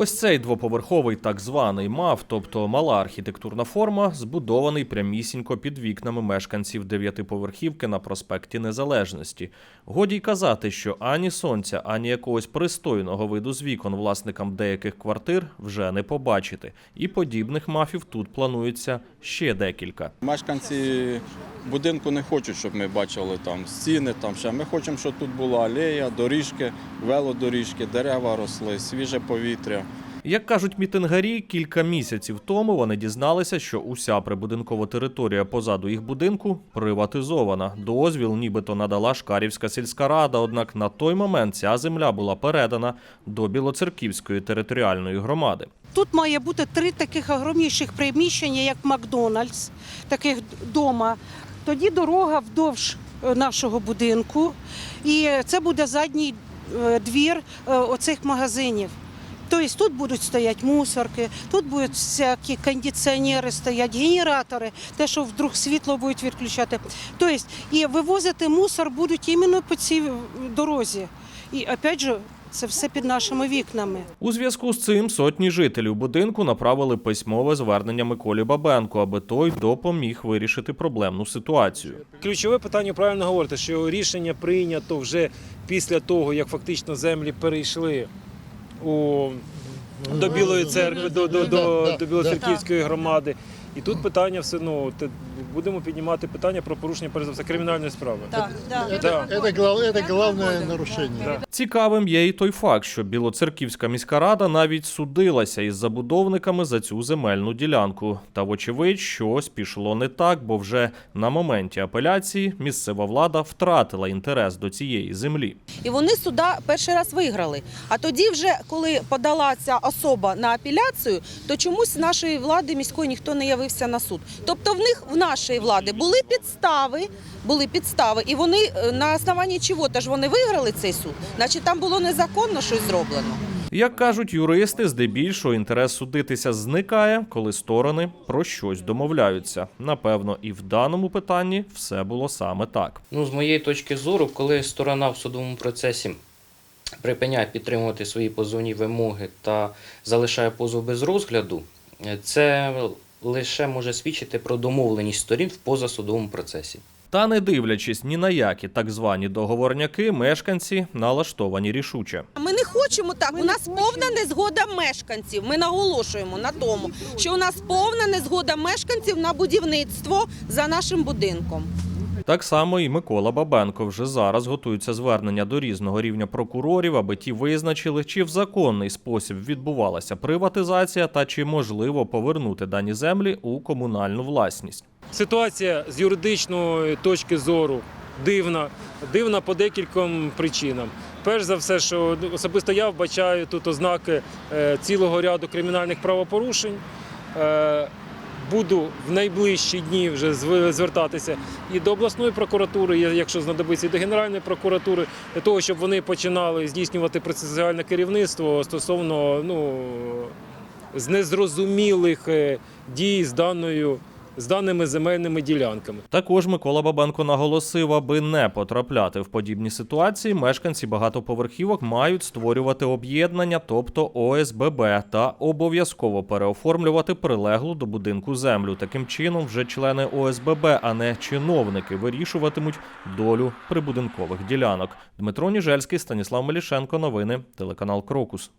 Ось цей двоповерховий так званий МАВ, тобто мала архітектурна форма, збудований прямісінько під вікнами мешканців дев'ятиповерхівки на проспекті Незалежності. Годі й казати, що ані сонця, ані якогось пристойного виду з вікон власникам деяких квартир вже не побачити. І подібних мафів тут планується ще декілька. Мешканці будинку не хочуть, щоб ми бачили там стіни. Там ще ми хочемо, щоб тут була алея, доріжки, велодоріжки, дерева росли, свіже повітря. Як кажуть мітингарі, кілька місяців тому вони дізналися, що уся прибудинкова територія позаду їх будинку приватизована. Дозвіл нібито надала Шкарівська сільська рада, однак на той момент ця земля була передана до Білоцерківської територіальної громади. Тут має бути три таких огромніших приміщення, як Макдональдс, таких дома. Тоді дорога вдовж е, нашого будинку, і це буде задній е, двір е, оцих магазинів. Тобто тут будуть стояти мусорки, тут будуть всякі кондиціонери стоять, генератори, те, що вдруг світло будуть відключати. Тобто, і вивозити мусор будуть іменно по цій дорозі. І опять же, це все під нашими вікнами. У зв'язку з цим сотні жителів будинку направили письмове звернення Миколі Бабенку, аби той допоміг вирішити проблемну ситуацію. Ключове питання правильно говорите, що рішення прийнято вже після того, як фактично землі перейшли у, до Білої церкви, до, до, до, до Білоцерківської громади. І тут питання все ну те- будемо піднімати питання про порушення перш за все кримінальної справи. Так, так. Да. Это, глав, это главное нарушение. Да. Цікавим є і той факт, що Білоцерківська міська рада навіть судилася із забудовниками за цю земельну ділянку. Та вочевидь, щось пішло не так, бо вже на моменті апеляції місцева влада втратила інтерес до цієї землі. І вони суда перший раз виграли. А тоді, вже коли подала ця особа на апеляцію, то чомусь з нашої влади міської ніхто не явився на суд. Тобто в них в нашої влади були підстави, були підстави, і вони е, на основанні чого ж вони виграли цей суд? Значить, там було незаконно щось зроблено. Як кажуть юристи, здебільшого інтерес судитися зникає, коли сторони про щось домовляються. Напевно, і в даному питанні все було саме так. Ну, з моєї точки зору, коли сторона в судовому процесі припиняє підтримувати свої позовні вимоги та залишає позов без розгляду, е, це лише може свідчити про домовленість сторін в позасудовому процесі. Та не дивлячись ні на які так звані договорняки, мешканці налаштовані рішуче. Ми не хочемо так. У нас повна незгода мешканців. Ми наголошуємо на тому, що у нас повна незгода мешканців на будівництво за нашим будинком. Так само і Микола Бабенко вже зараз готується звернення до різного рівня прокурорів, аби ті визначили, чи в законний спосіб відбувалася приватизація та чи можливо повернути дані землі у комунальну власність. Ситуація з юридичної точки зору дивна, дивна по декільком причинам. Перш за все, що особисто я вбачаю тут ознаки е, цілого ряду кримінальних правопорушень. Буду в найближчі дні вже зв- звертатися і до обласної прокуратури, якщо знадобиться, і до Генеральної прокуратури, для того, щоб вони починали здійснювати процесуальне керівництво стосовно ну, з незрозумілих е, дій з даною з даними земельними ділянками. Також Микола Бабенко наголосив, аби не потрапляти в подібні ситуації, мешканці багатоповерхівок мають створювати об'єднання, тобто ОСББ, та обов'язково переоформлювати прилеглу до будинку землю. Таким чином, вже члени ОСББ, а не чиновники, вирішуватимуть долю прибудинкових ділянок. Дмитро Ніжельський, Станіслав Мелішенко. Новини телеканал Крокус.